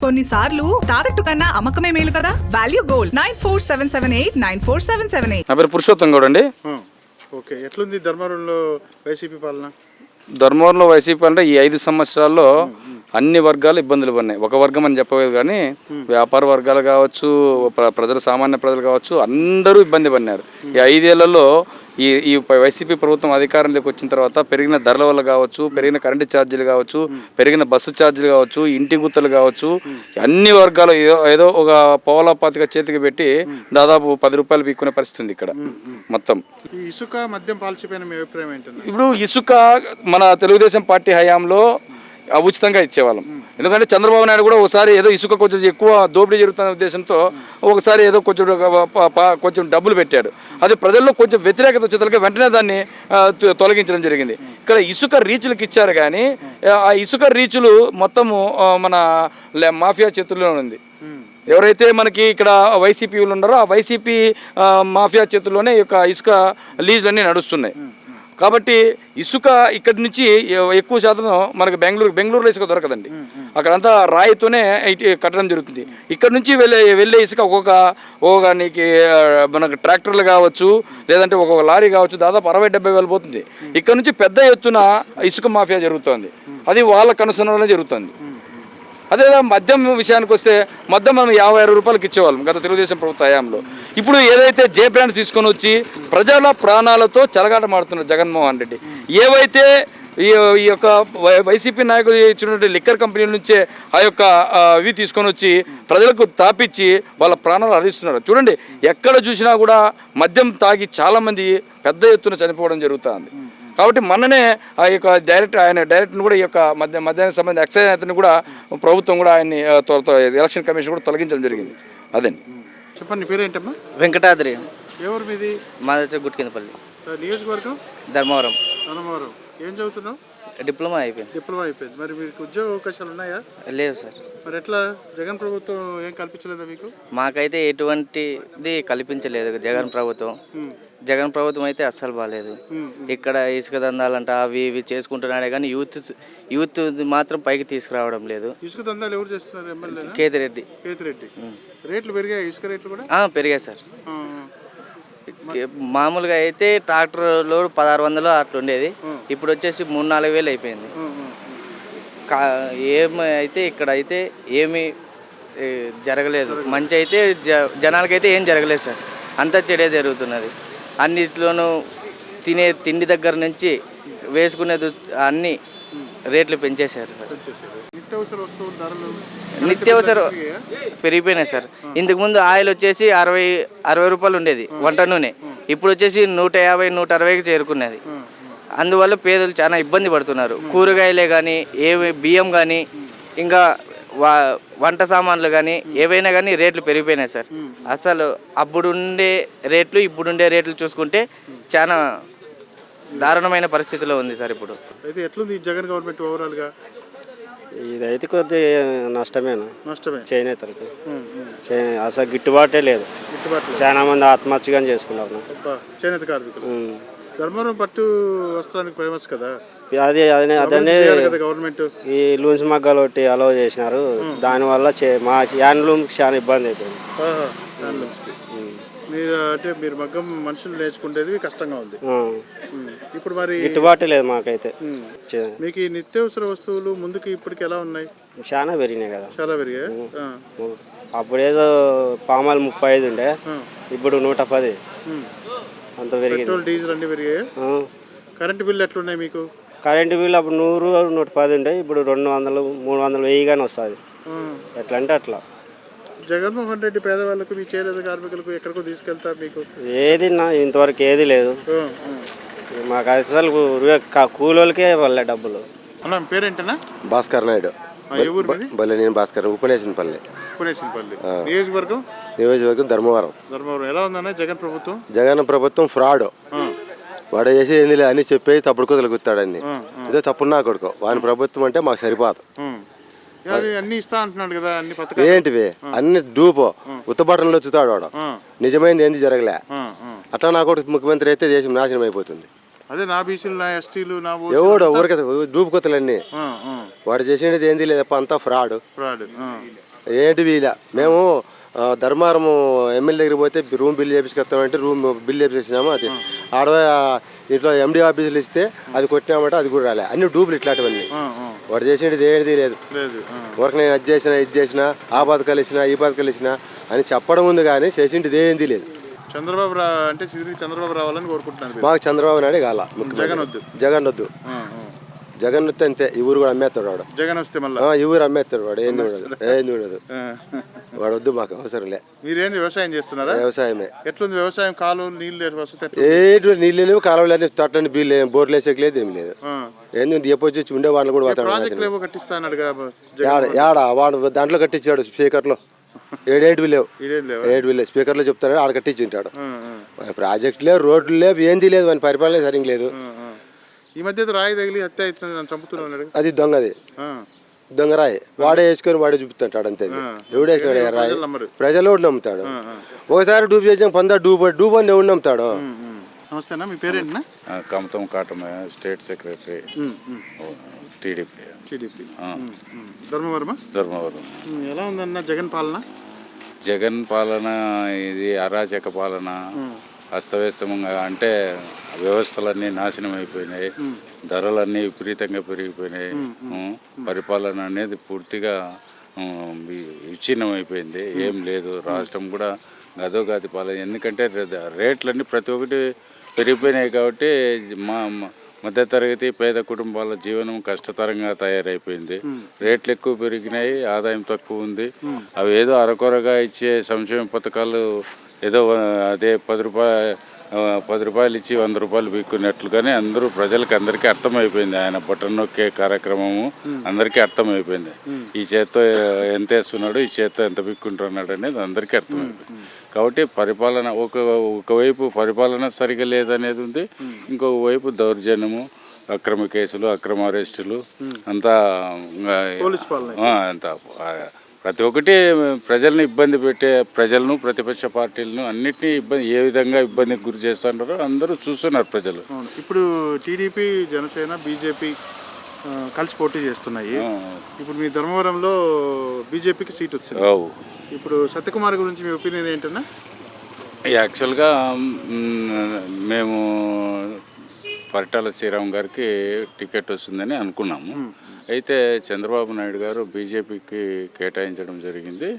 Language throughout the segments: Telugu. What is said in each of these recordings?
కొన్నిసార్లు తాకట్టు కన్నా అమ్మకమే మేలు కదా? Value gold nine four seven seven eight nine four seven seven eight నా పేరు పురుషోత్తం గౌడ్ అండి. ఓకే ఎట్లుంది ధర్మవరంలో వైసీపీ పాలన? ధర్మవరంలో వైసీపీ అంటే ఈ ఐదు సంవత్సరాల్లో అన్ని వర్గాలు ఇబ్బందులు పడినాయి. ఒక వర్గం అని చెప్పలేదు కానీ వ్యాపార వర్గాలు కావచ్చు ప్ర- ప్రజలు సామాన్య ప్రజలు కావచ్చు అందరూ ఇబ్బంది పడినారు. ఈ ఐదేళ్ళలో ఈ ఈ వైసీపీ ప్రభుత్వం అధికారంలోకి వచ్చిన తర్వాత పెరిగిన ధరల వల్ల కావచ్చు పెరిగిన కరెంటు ఛార్జీలు కావచ్చు పెరిగిన బస్సు ఛార్జీలు కావచ్చు ఇంటి గుత్తలు కావచ్చు అన్ని వర్గాలు ఏదో ఏదో ఒక పోల పాతిక చేతికి పెట్టి దాదాపు పది రూపాయలు పీక్కునే పరిస్థితి ఉంది ఇక్కడ. మొత్తం. ఇసుక మద్యం ఏంటన్నా? ఇప్పుడు ఇసుక మన తెలుగుదేశం పార్టీ హయాంలో ఉచితంగా ఇచ్చేవాళ్ళం. ఎందుకంటే చంద్రబాబు నాయుడు కూడా ఒకసారి ఏదో ఇసుక కొంచెం ఎక్కువ దోపిడీ జరుగుతున్న ఉద్దేశంతో ఒకసారి ఏదో కొంచెం కొంచెం డబ్బులు పెట్టాడు. అది ప్రజల్లో కొంచెం వ్యతిరేకత వచ్చేసరికి వెంటనే దాన్ని తొలగించడం జరిగింది. ఇక్కడ ఇసుక రీచులకు ఇచ్చారు కానీ ఆ ఇసుక రీచులు మొత్తము మన మాఫియా చేతుల్లో ఉంది. ఎవరైతే మనకి ఇక్కడ వైసీపీలు ఉన్నారో ఆ వైసీపీ మాఫియా చేతుల్లోనే ఈ యొక్క ఇసుక లీజులన్నీ నడుస్తున్నాయి. కాబట్టి ఇసుక ఇక్కడి నుంచి ఎక్కువ శాతం మనకి బెంగళూరు బెంగళూరులో ఇసుక దొరకదండి. అక్కడంతా రాయితోనే కట్టడం జరుగుతుంది. ఇక్కడ నుంచి వెళ్ళే వెళ్ళే ఇసుక ఒక్కొక్క ఒక్కొక్క నీకు మనకు ట్రాక్టర్లు కావచ్చు లేదంటే ఒక్కొక్క లారీ కావచ్చు దాదాపు అరవై డెబ్బై వేలు పోతుంది. ఇక్కడ నుంచి పెద్ద ఎత్తున ఇసుక మాఫియా జరుగుతోంది. అది వాళ్ళ కనుసనలోనే జరుగుతుంది. అదే మద్యం విషయానికి వస్తే మద్యం మనం యాభై ఆరు రూపాయలకి ఇచ్చేవాళ్ళం గత తెలుగుదేశం ప్రభుత్వ హయాంలో. ఇప్పుడు ఏదైతే జే బ్రాండ్ తీసుకొని వచ్చి ప్రజల ప్రాణాలతో చెలగాటమాడుతున్నారు జగన్మోహన్ రెడ్డి. ఏవైతే ఈ ఈ యొక్క వై- వైసీపీ నాయకులు ఇచ్చినటువంటి లిక్కర్ కంపెనీల నుంచే ఆ యొక్క అవి ఇవి తీసుకొని వచ్చి ప్రజలకు తాపించి వాళ్ళ ప్రాణాలు అరిస్తున్నారు చూడండి ఎక్కడ చూసినా కూడా మద్యం తాగి చాలామంది పెద్ద ఎత్తున చనిపోవడం జరుగుతుంది. కాబట్టి మొన్ననే ఆ యొక్క డైరెక్ట్ ఆయన డైరెక్ట్ని కూడా ఈ యొక్క మధ్య మధ్యాహ్నం సంబంధించిన ఎక్సైజ్ అతన్ని కూడా ప్రభుత్వం కూడా ఆయన్ని ఎలక్షన్ కమిషన్ కూడా తొలగించడం జరిగింది. అదండి చెప్పండి నీ పేరేంటమ్మా వెంకటాద్రి. ఎవరు మీది? మాది వచ్చి గుట్కిందపల్లి. నియోజకవర్గం? ధర్మవరం. ధర్మవరం. ఏం చదువుతున్నావు? డిప్లొమా అయిపోయింది. డిప్లొమా అయిపోయింది. మరి మీకు ఉద్యోగ అవకాశాలు ఉన్నాయా? లేవు సార్. మరి ఎట్లా? జగన్ ప్రభుత్వం ఏం కల్పించలేదా మీకు? మాకైతే ఎటువంటిది కల్పించలేదు జగన్ ప్రభుత్వం. జగన్ ప్రభుత్వం అయితే అస్సలు బాగాలేదు ఇక్కడ ఇసుక దందాలంట అవి ఇవి చేసుకుంటున్నాడే కానీ యూత్ యూత్ మాత్రం పైకి తీసుకురావడం లేదు. ఇసుక దందాలు ఎవరు చేస్తున్నారు కేతిరెడ్డి. కేతిరెడ్డి. రేట్లు పెరిగాయి ఇసుక రేట్లు కూడా? పెరిగాయి సార్. మామూలుగా అయితే ట్రాక్టర్ లోడ్ పదహారు వందలు అట్లా ఉండేది. ఇప్పుడు వచ్చేసి మూడు నాలుగు వేలు అయిపోయింది. కా ఏమి అయితే ఇక్కడ అయితే ఏమి జరగలేదు. మంచి అయితే జ జనాలకైతే ఏం జరగలేదు సార్. అంతా చెడే జరుగుతున్నది. అన్నిట్లోనూ తినే తిండి దగ్గర నుంచి వేసుకునే అన్ని రేట్లు పెంచేశారు సార్. నిత్యావసర పెరిగిపోయినాయి సార్. ఇంతకుముందు ఆయిల్ వచ్చేసి అరవై అరవై రూపాయలు ఉండేది వంట నూనె. ఇప్పుడు వచ్చేసి నూట యాభై నూట అరవైకి చేరుకున్నది. అందువల్ల పేదలు చాలా ఇబ్బంది పడుతున్నారు. కూరగాయలే కానీ ఏవి బియ్యం కానీ ఇంకా వంట సామాన్లు కానీ ఏవైనా కానీ రేట్లు పెరిగిపోయినాయి సార్. అసలు అప్పుడుండే రేట్లు ఇప్పుడుండే రేట్లు చూసుకుంటే చాలా దారుణమైన పరిస్థితిలో ఉంది సార్ ఇప్పుడు. అయితే ఎట్లుంది ఈ జగన్ గవర్నమెంట్ ఓవరాల్గా ఇదైతే కొద్ది నష్టమేను? నష్టమే. చేనేతలకు అసలు గిట్టుబాటే లేదు. చాలా మంది ఆత్మహత్యగా చేసుకున్నారు. చేనేత కార్మికులు. ధర్మవరం పట్టు వస్త్రానికి ఫేమస్ కదా? అది అదే గవర్నమెంట్? ఈ లూన్స్ మగ్గాలు ఒకటి అలౌ చేసినారు. దానివల్ల చే మా హ్యాండ్లూమ్కి చాలా ఇబ్బంది అయిపోయింది. మీరు అంటే మీరు మగ్గం మనుషులు నేర్చుకునేది కష్టంగా ఉంది. ఇప్పుడు మరి గిట్టుబాటే లేదు మాకైతే. మీకు ఈ నిత్యావసర వస్తువులు ముందుకి ఇప్పటికి ఎలా ఉన్నాయి? చాలా పెరిగినాయి కదా. చాలా పెరిగాయి. అప్పుడేదో పామాలు ముప్పై ఐదు ఉండే. ఇప్పుడు నూట పది. అంత పెరిగింది. పెట్రోల్ డీజిల్ అన్ని పెరిగాయి. కరెంటు బిల్లు ఎట్లున్నాయి మీకు? కరెంటు బిల్ అప్పుడు నూరు నూట పది ఉండే. ఇప్పుడు రెండు వందలు మూడు వందలు వెయ్యి కానీ వస్తుంది. ఎట్లా అంటే అట్లా. జగన్మోహన్ రెడ్డి పేదవాళ్ళకు మీ చేనేత కార్మికులకు ఎక్కడికో తీసుకెళ్తారు మీకు? ఏది నా ఇంతవరకు ఏది లేదు. మాకు అసలు కూలోళ్ళకే వాళ్ళ డబ్బులు. అన్న పేరేంటన్నా? భాస్కర్ నాయుడు. నేను భాస్కర్ ఉపనేసినపల్లి. పునేసినపల్లి నియోజకవర్గం? నియోజకవర్గం ధర్మవరం. ధర్మవరం. ఎలా ఉందన్న జగన్ ప్రభుత్వం? జగన్ ప్రభుత్వం ఫ్రాడ్. వాడు చేసి ఏంది లేదు అని చెప్పేసి తప్పుడు కుదలు గుత్తాడన్ని ఇదే తప్పుడు నా కొడుకు. వాని ప్రభుత్వం అంటే మాకు సరిపోదు. అది అన్ని ఇస్తా అంటున్నాడు కదా అన్ని పథకాలు. ఏంటివి? అన్ని డూపో. ఉత్తబట్టంలో చూతాడు వాడు. నిజమైంది ఏంది జరగలే. అట్లా నా కొడుకు ముఖ్యమంత్రి అయితే దేశం నాశనం అయిపోతుంది. అదే నా బీసీలు నా ఎస్టీలు నా ఓ- ఎవడు ఊరికే డూపు కొత్తలన్నీ. ఆ, ఆ. వాడు చేసినది ఏంది లేదప్ప అంతా ఫ్రాడ్. ఫ్రాడ్ ఆ. ఏంటి వీల మేము ధర్మారం ఎమ్మెల్యే దగ్గరికి పోతే రూమ్ బిల్ చేపించుకొస్తామంటే రూమ్ బిల్ చేపించినాము అది. ఆడవే ఇంట్లో ఎండి ఆఫీసులు ఇస్తే అది కొట్టినామంటే అది కూడా రాలే. అన్ని డూపులు ఇట్లాంటివన్నీ. వాడు చేసేది ఏది లేదు. వర్క్ నేను అది చేసిన ఇది చేసిన ఆ పథకాలు ఇచ్చిన ఈ పథకాలు ఇచ్చిన అని చెప్పడం ఉంది కానీ చేసింది ఏంది లేదు చంద్రబాబు అంటే చంద్రబాబు రావాలని కోరుకుంటున్నాను. మాకు చంద్రబాబు నాయుడు కాల. జగన్ వద్దు జగన్ వద్దు. జగన్ వస్తే అంతే ఈ ఊరు కూడా అమ్మేస్తాడు వాడు. జగన్ వస్తే మళ్ళా? ఆ, ఈ ఊరు అమ్మేస్తాడు వాడు ఏంది ఉండదు ఏంది ఉండదు ఆ. వాడు వద్దు మాకు అవసరం లే. మీరేంటి వ్యవసాయం చేస్తున్నారా? వ్యవసాయమే. ఎట్లుంది వ్యవసాయం? కాలువలు నీళ్ళు వస్తే? ఏటు నీళ్ళు లేవు కాలువలు అన్ని తొట్టని బీళ్ళు లేవు, బోర్లు వేసేకి లేదు ఏం లేదు. ఏంది ఉంది ఎప్పుడు వచ్చి ఉండే వాళ్ళని కూడా కదా యాడ వాడు దాంట్లో కట్టించాడు స్పీకర్లో. ఏడేటివి లేవు. ఏడు లేవు స్పీకర్లో చెప్తాడు ఆడ కట్టించి ఉంటాడు ప్రాజెక్ట్ లేవు రోడ్లు లేవు ఏంది లేదు వాని పరిపాలన సరిగ్గా లేదు. ఈ మధ్య రాయి తగిలి హత్య అవుతుంది నన్ను చంపుతున్నా ఉన్నాడు అది దొంగది. దొంగ రాయి. వాడే వేసుకొని వాడే చూపుతుంటాడు అంతే. ఎవడు వేసాడు రాయి? ప్రజలు ఎవడు నమ్ముతాడు? ఒకసారి డూబ్ చేసాం పొందా డూబ్ డూబ్ అని ఎవడు నమ్ముతాడు. నమస్తేనా మీ పేరేంటినా? ఆ, Kamatham Katamayya state secretary. TDP. TDP. ధర్మవరమా? Dharmavaram ఎలా ఉందన్న జగన్ పాలన? జగన్ పాలన ఇది అరాచక పాలన. అస్తవ్యస్తమంగా అంటే వ్యవస్థలన్నీ నాశనం అయిపోయినాయి. ధరలన్నీ విపరీతంగా పెరిగిపోయినాయి. పరిపాలన అనేది పూర్తిగా విచ్ఛిన్నం అయిపోయింది ఏం లేదు. రాష్ట్రం కూడా గదోగాది పాలన ఎందుకంటే రేట్లన్నీ ప్రతి ఒక్కటి పెరిగిపోయినాయి కాబట్టి మా మా- మధ్యతరగతి పేద కుటుంబాల జీవనం కష్టతరంగా తయారైపోయింది. రేట్లు ఎక్కువ పెరిగినాయి ఆదాయం తక్కువ ఉంది. అవి ఏదో అరకొరగా ఇచ్చే సంక్షేమ పథకాలు ఏదో అదే పది రూపాయలు పది రూపాయలు ఇచ్చి వంద రూపాయలు పీక్కున్నట్లుగానే అందరూ ప్రజలకు అందరికీ అర్థమైపోయింది. ఆయన బటన్ నొక్కే కార్యక్రమము అందరికీ అర్థమైపోయింది. ఈ చేత్తో ఎంత వేస్తున్నాడు ఈ చేత్తో ఎంత పీక్కుంటున్నాడు అనేది అందరికీ అర్థమైపోయింది. కాబట్టి పరిపాలన ఒక ఒకవైపు పరిపాలన సరిగా లేదనేది ఉంది. ఇంకొక వైపు దౌర్జన్యము అక్రమ కేసులు అక్రమ అరెస్టులు అంతా అంతా ప్రతి ఒక్కటి ప్రజల్ని ఇబ్బంది పెట్టే ప్రజలను ప్రతిపక్ష పార్టీలను అన్నిటినీ ఇబ్బంది ఏ విధంగా ఇబ్బందికి గురి చేస్తున్నారో అందరూ చూస్తున్నారు ప్రజలు. ఇప్పుడు టీడీపీ జనసేన బీజేపీ కలిసి పోటీ చేస్తున్నాయి. ఇప్పుడు మీ ధర్మవరంలో బీజేపీకి సీట్ వచ్చింది. ఇప్పుడు సత్యకుమార్ గురించి మీ ఒపీనియన్ ఏంటన్నా? యాక్చువల్గా మేము పరిటాల శ్రీరామ్ గారికి టికెట్ వస్తుందని అనుకున్నాము. అయితే చంద్రబాబు నాయుడు గారు బీజేపీకి కేటాయించడం జరిగింది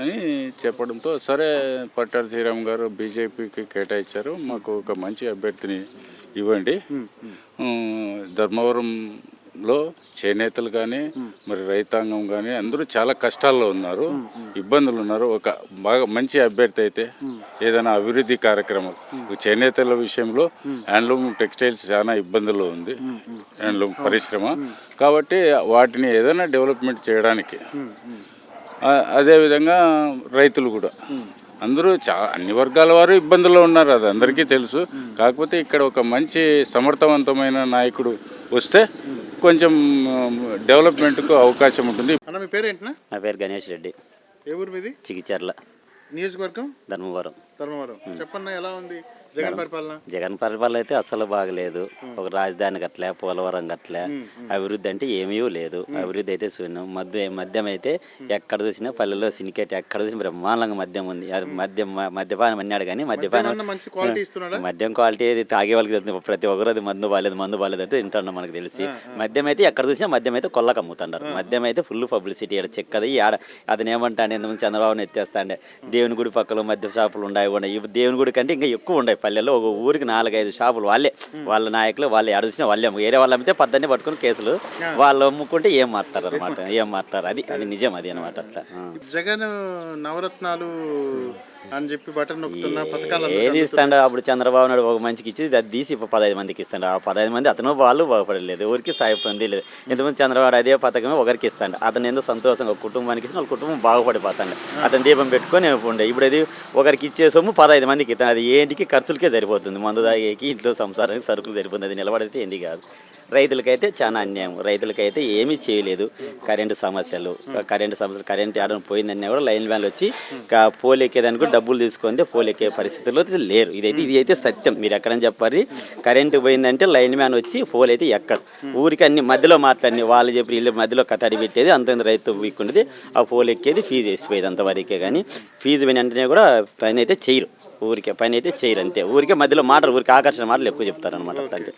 అని చెప్పడంతో సరే పట్టాల శ్రీరామ్ గారు బీజేపీకి కేటాయించారు మాకు ఒక మంచి అభ్యర్థిని ఇవ్వండి. ధర్మవరంలో చేనేతలు కానీ మరి రైతాంగం కానీ అందరూ చాలా కష్టాల్లో ఉన్నారు ఇబ్బందులు ఉన్నారు. ఒక బాగా మంచి అభ్యర్థి అయితే ఏదైనా అభివృద్ధి కార్యక్రమం చేనేతల విషయంలో హ్యాండ్లూమ్ టెక్స్టైల్స్ చాలా ఇబ్బందుల్లో ఉంది. హ్యాండ్లూమ్ పరిశ్రమ. కాబట్టి వాటిని ఏదైనా డెవలప్మెంట్ చేయడానికి అదేవిధంగా రైతులు కూడా. అందరూ చా అన్ని వర్గాల వారు ఇబ్బందుల్లో ఉన్నారు అది అందరికీ తెలుసు. కాకపోతే ఇక్కడ ఒక మంచి సమర్థవంతమైన నాయకుడు వస్తే కొంచెం డెవలప్మెంట్కు అవకాశం ఉంటుంది. అన్న మీ పేరేంటినా? నా పేరు గణేష్ రెడ్డి. ఏ ఊరు మీది? చిగిచర్ల నియోజకవర్గం? ధర్మవరం. ధర్మవరం. చెప్పన్నా ఎలా ఉంది? జగన్ పరిపాలన? జగన్ పరిపాలన అయితే అస్సలు బాగలేదు. ఒక రాజధాని గట్లే పోలవరం గట్లే అభివృద్ధి అంటే ఏమీ లేదు. అభివృద్ధి అయితే శూన్యం మద్య మద్యం అయితే ఎక్కడ చూసినా పల్లెల్లో సినికేట్ ఎక్కడ చూసినా బ్రహ్మాండంగా మద్యం ఉంది. అది మద్యం మద్యపానం అన్నాడు కానీ మద్యపానం మద్యం క్వాలిటీ అది తాగే వాళ్ళకి తెలుస్తుంది ప్రతి ఒక్కరు అది మందు బాలేదు మందు బాలేదు అంటే తింటున్నాం మనకు తెలిసి. మద్యం అయితే ఎక్కడ చూసినా మద్యం అయితే కొల్లకు అమ్ముతుంటారు. మద్యం అయితే ఫుల్ పబ్లిసిటీ చెక్కది. ఆడ అతను ఏమంటాడు? ఎంతమంది చంద్రబాబుని ఎత్తేస్తాండే. దేవుని గుడి పక్కలో మద్య షాపులు ఉన్నాయి ఉన్నాయి. ఇవి దేవుని గుడి కంటే ఇంకా ఎక్కువ ఉన్నాయి పల్లెల్లో ఒక ఊరికి నాలుగైదు షాపులు. వాళ్ళే వాళ్ళ నాయకులు వాళ్ళు. ఎడ చూసినా వాళ్ళే. వేరే వాళ్ళు అమ్మితే పద్దన్ని పట్టుకుని కేసులు వాళ్ళు అమ్ముకుంటే ఏం మాట్లాడరు అనమాట ఏం మాట్లాడరు. అది అది నిజం అది అనమాట అట్లా. జగన్ నవరత్నాలు అని చెప్పి బటన్ నొక్కుతున్న పథకాలు ఏది ఇస్తాడు అప్పుడు చంద్రబాబు నాయుడు ఒక మనిషికి ఇచ్చి అది తీసి ఇప్పుడు పదహైదు మందికి ఇస్తాడు. ఆ పదహైదు మంది అతను వాళ్ళు బాగుపడలేదు ఎవరికి సాయం పొంది లేదు. ఎంతమంది చంద్రబాబు అదే పథకమే ఒకరికి ఇస్తాడు. అతను ఎందుకు సంతోషంగా కుటుంబానికి ఇచ్చిన వాళ్ళ కుటుంబం బాగుపడిపోతాడు. అతను దీపం పెట్టుకొని ఉండే ఇప్పుడు అది ఒకరికి ఇచ్చే సొమ్ము పదహైదు మందికి ఇస్తాను అది ఏంటికి ఖర్చులకే సరిపోతుంది. మందు తాగేకి ఇంట్లో సంసారానికి సరుకులు సరిపోతుంది. అది నిలబడితే ఏంటి కాదు. రైతులకైతే చాలా అన్యాయం. రైతులకైతే ఏమీ చేయలేదు. కరెంటు సమస్యలు కరెంటు సమస్యలు కరెంట్ ఆడడం పోయిందన్నా కూడా లైన్ మ్యాన్లు వచ్చి కా- పోల్ ఎక్కేదానికి కూడా డబ్బులు తీసుకుంది. పోల్ ఎక్కే పరిస్థితుల్లో అయితే లేరు. ఇదైతే ఇది అయితే సత్యం. మీరు ఎక్కడని చెప్పాలి. కరెంటు పోయిందంటే లైన్ మ్యాన్ వచ్చి పోల్ అయితే ఎక్కరు. ఊరికి అన్ని మధ్యలో మాట్లాడి వాళ్ళు చెప్పి వీళ్ళు మధ్యలో కథడి పెట్టేది అంత రైతు వీక్కుండేది ఆ పోల్ ఎక్కేది ఫీజు వేసిపోయేది అంతవరకే కానీ ఫీజు పోయిన వెంటనే కూడా పని అయితే చేయరు. ఊరికే పని అయితే చేయరు అంతే. ఊరికే మధ్యలో మాటలు ఊరికి ఆకర్షణ మాటలు ఎక్కువ చెప్తారు అనమాట అంతే.